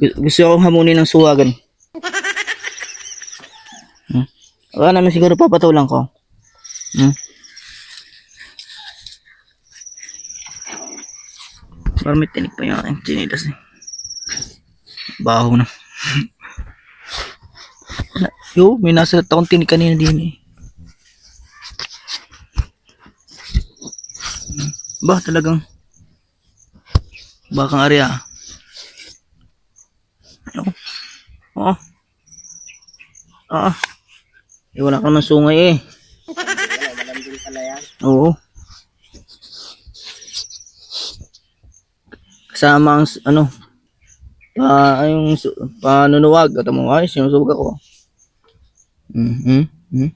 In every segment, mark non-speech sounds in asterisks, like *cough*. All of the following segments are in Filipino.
Gu- Gusto akong hamunin ng suwagan. Hmm? Wala naman siguro papatulang ko. Hmm? Parang may tinik pa yung aking chinilas eh. Baho na. Yo, may nasa akong tinik kanina din eh. Hmm. Ba, talagang bakang area. Oo. Oo. Ah. Eh, wala kang sungay eh. Oo. Kasama ang ano, pa, yung panunuwag. At mo, ay, sinusubog ako. Mm-hmm. Mm-hmm.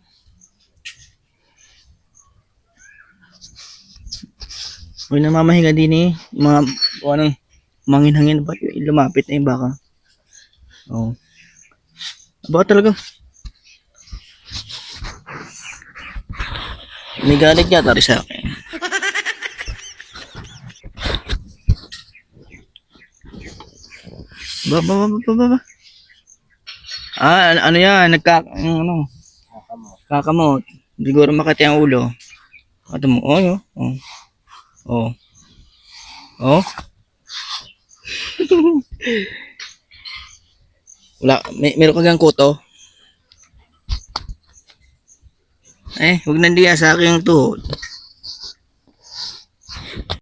Uy, namamahinga din eh. Mga, anong, mangin-hangin ba? Lumapit na yung baka. Oo. Baka talaga. May galit yata rin sa akin. Ba, ba, ba, ba, ba, ba. Ah, ano, yan? Nagka, ano? Kakamot. Siguro makati ang ulo. Ito mo, oh, yun. Oh. Oh. Oh. *laughs* Wala, may, meron kang kuto? Eh, huwag nandiyan sa akin yung tuhod.